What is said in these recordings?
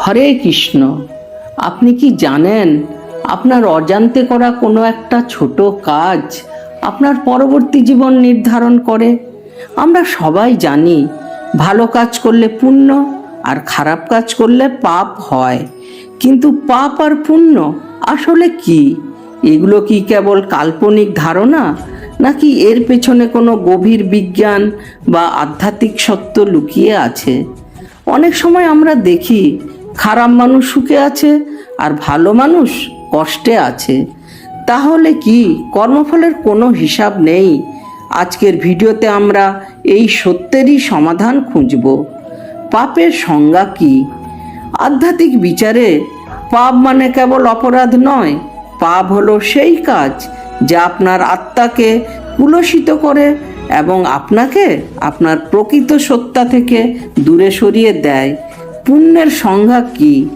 হরে কৃষ্ণ, আপনি কি জানেন আপনার অজান্তে করা কোনো একটা ছোট কাজ আপনার পরবর্তী জীবন নির্ধারণ করে? আমরা সবাই জানি ভালো কাজ করলে পুণ্য আর খারাপ কাজ করলে পাপ হয়। কিন্তু পাপ আর পুণ্য আসলে কি? এগুলো কি কেবল কাল্পনিক ধারণা নাকি এর পেছনে কোনো গভীর বিজ্ঞান বা আধ্যাত্মিক সত্য লুকিয়ে আছে? অনেক সময় আমরা দেখি খারাপ মানুষ সুখে আছে আর ভালো মানুষ কষ্টে আছে। তাহলে কি? কর্মফলের কোনো হিসাব নেই। আজকের ভিডিওতে আমরা এই সত্যেরই সমাধান খুঁজব। পাপের সংজ্ঞা কি? আধ্যাত্মিক বিচারে পাপ মানে কেবল অপরাধ নয়, পাপ হলো সেই কাজ যা আপনার আত্মাকে কুলসিত করে এবং আপনাকে আপনার প্রকৃত সত্তা থেকে দূরে সরিয়ে দেয়। পুণ্যের সংজ্ঞা কি?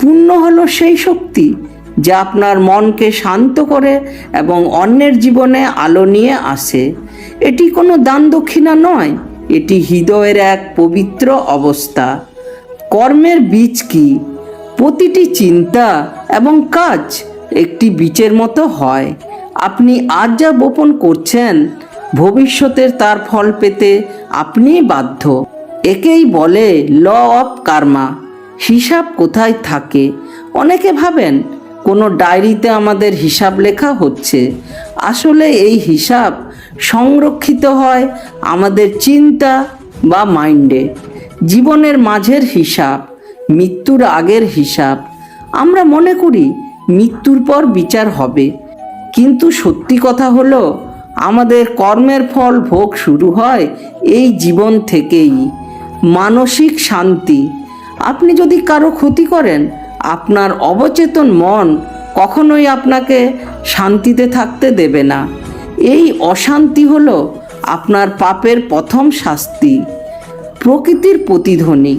পুণ্য হলো সেই শক্তি যা আপনার মনকে শান্ত করে এবং অন্যের জীবনে আলো নিয়ে আসে। এটি কোনো দান দক্ষিণা নয়, এটি হৃদয়ের এক পবিত্র অবস্থা। কর্মের বীজ কি? প্রতিটি চিন্তা এবং কাজ একটি বীজের মতো হয়। আপনি আজ যা বপন করছেন, ভবিষ্যতের তার ফল পেতে আপনিই বাধ্য। একেই বলে ল অফ কার্মা। হিসাব কোথায় থাকে? অনেকে ভাবেন, কোনো ডায়েরিতে আমাদের হিসাব লেখা হচ্ছে। আসলে এই হিসাব সংরক্ষিত হয় আমাদের চিন্তা বা মাইন্ডে। জীবনের মাঝের হিসাব, মৃত্যুর আগের হিসাব। আমরা মনে করি, মৃত্যুর পর বিচার হবে। কিন্তু সত্যি কথা হলো, আমাদের কর্মের ফল ভোগ শুরু হয় এই জীবন থেকেই। মানসিক শান্তি। আপনি যদি কারও ক্ষতি করেন, আপনার অবচেতন মন কখনোই আপনাকে শান্তিতে থাকতে দেবে না। এই অশান্তি হলো আপনার পাপের প্রথম শাস্তি। প্রকৃতির প্রতিধ্বনি।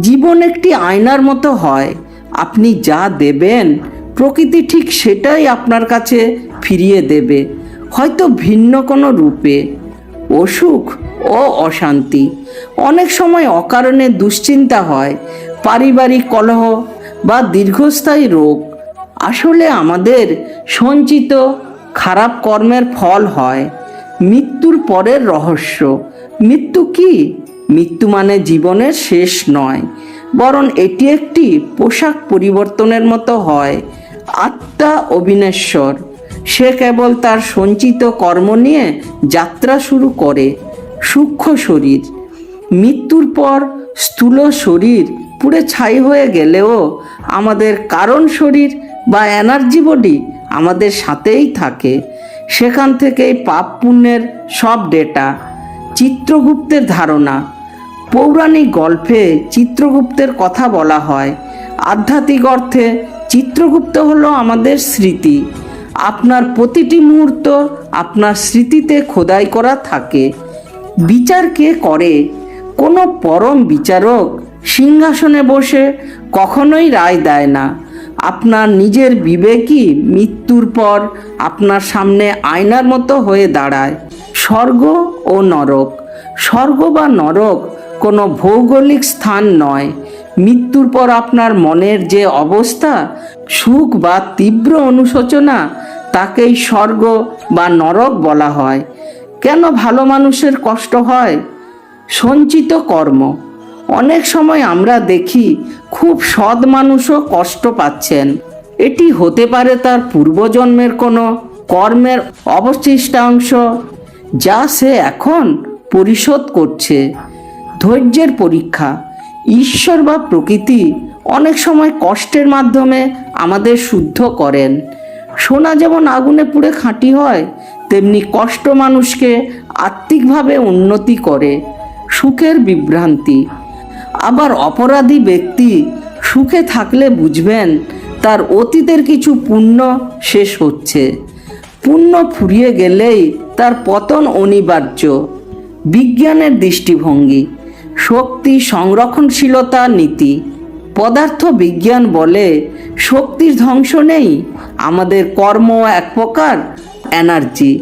জীবন একটি আয়নার মতো হয়। আপনি যা দেবেন, প্রকৃতি ঠিক সেটাই আপনার কাছে ফিরিয়ে দেবে, হয়তো ভিন্ন কোনো রূপে। অসুখ ও অশান্তি। অনেক সময় অকারণে দুশ্চিন্তা হয়, পারিবারিক কলহ বা দীর্ঘস্থায়ী রোগ। আসলে আমাদের সঞ্চিত খারাপ কর্মের ফল হয়। মৃত্যুর পরের রহস্য, মৃত্যু কি? মৃত্যু মানে জীবনের শেষ নয়, বরং এটি একটি পোশাক পরিবর্তনের মতো হয়, আত্মা অবিনেশ্বর। সে কেবল তার সঞ্চিত কর্ম নিয়ে যাত্রা শুরু করে। সূক্ষ্ম শরীর। মৃত্যুর পর স্থূল শরীর পুড়ে ছাই হয়ে গেলেও আমাদের কারণ শরীর বা এনার্জি বডি আমাদের সাথেই থাকে। সেখান থেকেই পাপ পুণ্যের সব ডেটা চিত্রগুপ্তের ধারণা। পৌরাণিক গল্পে চিত্রগুপ্তের কথা বলা হয়। আধ্যাত্মিক অর্থে চিত্রগুপ্ত হলো আমাদের স্মৃতি। আপনার প্রতিটি মুহূর্ত আপনার স্মৃতিতে খোদাই করা থাকে। বিচার কে করে? কোনো পরম বিচারক সিংহাসনে বসে কখনোই রায় দেয় না। আপনার নিজের বিবেকই মৃত্যুর পর আপনার সামনে আয়নার মতো হয়ে দাঁড়ায়। স্বর্গ ও নরক। স্বর্গ বা নরক কোনো ভৌগোলিক স্থান নয়। মৃত্যুর পর আপনার মনের যে অবস্থা, সুখ বা তীব্র অনুশোচনা, তাকেই স্বর্গ বা নরক বলা হয়। কেন ভালো মানুষের কষ্ট হয়? সঞ্চিত কর্ম। অনেক সময় আমরা দেখি খুব সৎ মানুষও কষ্ট পাচ্ছেন। এটি হতে পারে তার পূর্বজন্মের কোনো কর্মের অবশিষ্টাংশ, যা সে এখন পরিশোধ করছে। ধৈর্যের পরীক্ষা। ঈশ্বর বা প্রকৃতি অনেক সময় কষ্টের মাধ্যমে আমাদের শুদ্ধ করেন। সোনা যেমন আগুনে পুড়ে খাঁটি হয় তেমনি কষ্ট মানুষকে আত্মিকভাবে উন্নতি করে, সুখের বিভ্রান্তি। আবার অপরাধী ব্যক্তি সুখে থাকলে বুঝবেন তার অতীতের কিছু পুণ্য শেষ হচ্ছে। পুণ্য ফুরিয়ে গেলেই তার পতন অনিবার্য। বিজ্ঞানের দৃষ্টিভঙ্গি, শক্তি সংরক্ষণশীলতা নীতি। পদার্থ বিজ্ঞান বলে শক্তির ধ্বংস নেই। আমাদের কর্ম এক প্রকার এনার্জি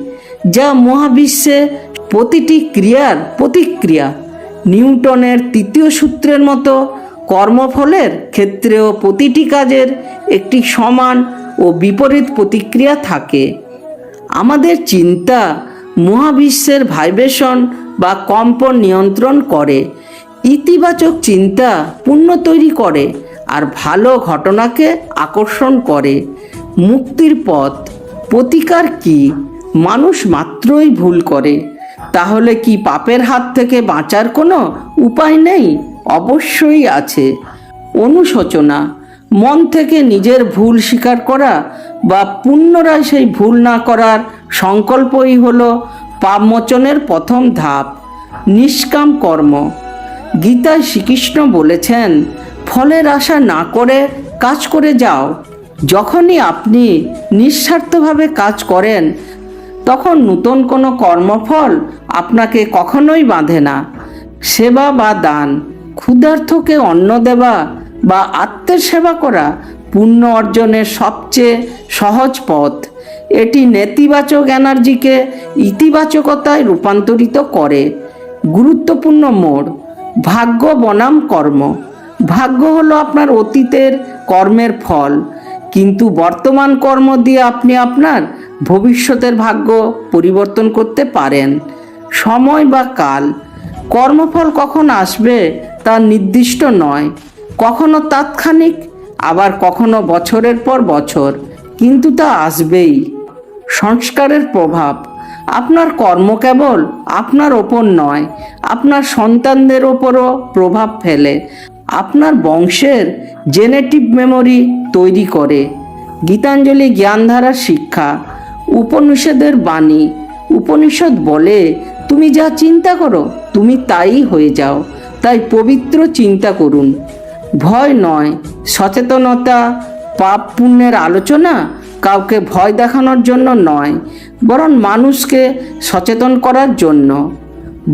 যা মহাবিশ্বে প্রতিটি ক্রিয়ার প্রতিক্রিয়া। নিউটনের তৃতীয় সূত্রের মতো কর্মফলের ক্ষেত্রেও প্রতিটি কাজের একটি সমান ও বিপরীত প্রতিক্রিয়া থাকে। আমাদের চিন্তা মহাবিশ্বের ভাইব্রেশন বা কম্পন নিয়ন্ত্রণ করে, ইতিবাচক চিন্তা পুণ্য তৈরি করে, আর ভালো ঘটনাকে আকর্ষণ করে। মুক্তির পথ প্রতিকার কি? মানুষ মাত্রই ভুল করে। তাহলে কি পাপের হাত থেকে বাঁচার কোনো উপায় নেই? অবশ্যই আছে। অনুশোচনা, মন থেকে নিজের ভুল স্বীকার করা বা পুনরায় সেই ভুল না করার সংকল্পই হল পাপমোচনের প্রথম ধাপ, নিষ্কাম কর্ম। গীতায় শ্রীকৃষ্ণ বলেছেন, ফলের আশা না করে কাজ করে যাও। যখনই আপনি নিঃস্বার্থভাবে কাজ করেন, তখন নূতন কোনো কর্মফল আপনাকে কখনোই বাঁধে না। সেবা বা দান, ক্ষুধার্থকে অন্ন দেওয়া বা আত্মের সেবা করা পুণ্য অর্জনের সবচেয়ে সহজ পথ। এটি নেতিবাচক এনার্জিকে ইতিবাচকতায় রূপান্তরিত করে। গুরুত্বপূর্ণ মোড়, ভাগ্য বনাম কর্ম। ভাগ্য হলো আপনার অতীতের কর্মের ফল। কিন্তু বর্তমান কর্ম দিয়ে আপনি আপনার ভবিষ্যতের ভাগ্য পরিবর্তন করতে পারেন। সময় বা কাল, কর্মফল কখন আসবে তা নির্দিষ্ট নয়। কখনো তাৎক্ষণিক, আবার কখনো বছরের পর বছর, কিন্তু তা আসবেই। সংস্কারের প্রভাব, আপনার কর্ম কেবল আপনার ওপর নয়, আপনার সন্তানদের ওপরও প্রভাব ফেলে। আপনার বংশের জেনেটিভ মেমোরি তৈরি করে। গীতাঞ্জলি জ্ঞানধারার শিক্ষা, উপনিষদের বাণী, উপনিষদ বলে, তুমি যা চিন্তা করো, তুমি তাই হয়ে যাও। তাই পবিত্র চিন্তা করুন। ভয় নয়, সচেতনতা, পাপ পুণ্যের আলোচনা কাউকে ভয় দেখানোর জন্য নয়, বরং মানুষকে সচেতন করার জন্য।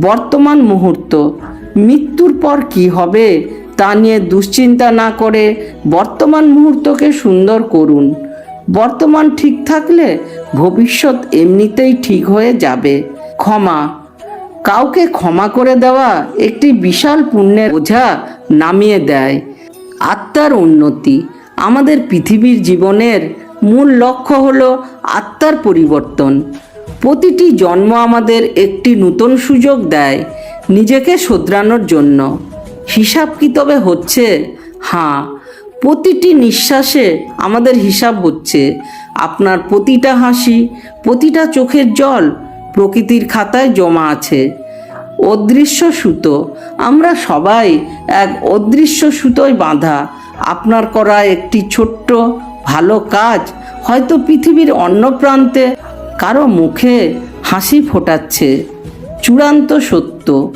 বর্তমান মুহূর্ত, মৃত্যুর পর কি হবে তা নিয়ে দুশ্চিন্তা না করে বর্তমান মুহূর্তকে সুন্দর করুন। বর্তমান ঠিক থাকলে ভবিষ্যৎ এমনিতেই ঠিক হয়ে যাবে। ক্ষমা। কাউকে ক্ষমা করে দেওয়া একটি বিশাল পুণ্যের বোঝা নামিয়ে দেয়। আত্মার উন্নতি। আমাদের পৃথিবীর জীবনের মূল লক্ষ্য হল আত্মার পরিবর্তন। প্রতিটি জন্ম আমাদের একটি নতুন সুযোগ দেয় নিজেকে শোধরানোর জন্য। হিসাব কি তবে হচ্ছে? হ্যাঁ প্রতিটি নিঃশ্বাসে আমাদের হিসাব হচ্ছে। আপনার প্রতিটা হাসি, প্রতিটা চোখের জল প্রকৃতির খাতায় জমা আছে। অদৃশ্য সুতো, আমরা সবাই এক অদৃশ্য সুতোয় বাঁধা। আপনার করা একটি ছোট্ট, ভালো কাজ হয়তো পৃথিবীর অন্য প্রান্তে কারও মুখে হাসি ফোটাচ্ছে। চূড়ান্ত সত্য,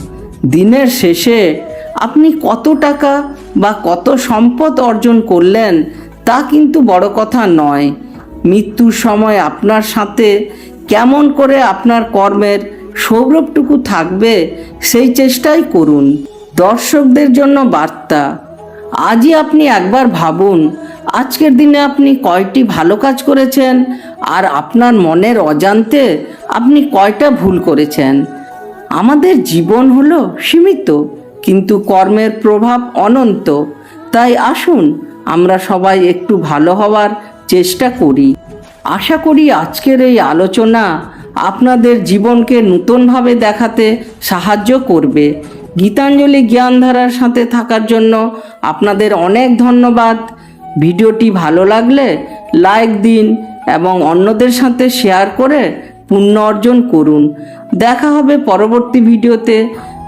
দিনের শেষে আপনি কত টাকা বা কত সম্পদ অর্জন করলেন তা কিন্তু বড় কথা নয়। মৃত্যুর সময় আপনার সাথে কেমন করে আপনার কর্মের সৌরভটুকু থাকবে সেই চেষ্টাই করুন। দর্শকদের জন্য বার্তা, আজই আপনি একবার ভাবুন, আজকের দিনে আপনি কয়টি ভালো কাজ করেছেন আর আপনার মনের অজান্তে আপনি কয়টা ভুল করেছেন। আমাদের জীবন হলো সীমিত। কিন্তু কর্মের প্রভাব অনন্ত। তাই আসুন, আমরা সবাই একটু ভালো হওয়ার চেষ্টা করি। আশা করি আজকের এই আলোচনা আপনাদের জীবনকে নতুনভাবে দেখাতে সাহায্য করবে। গীতাঞ্জলি জ্ঞানধারার সাথে থাকার জন্য আপনাদের অনেক ধন্যবাদ। ভিডিওটি ভালো লাগলে লাইক দিন এবং অন্যদের সাথে শেয়ার করে পুণ্য অর্জন করুন। দেখা হবে পরবর্তী ভিডিওতে।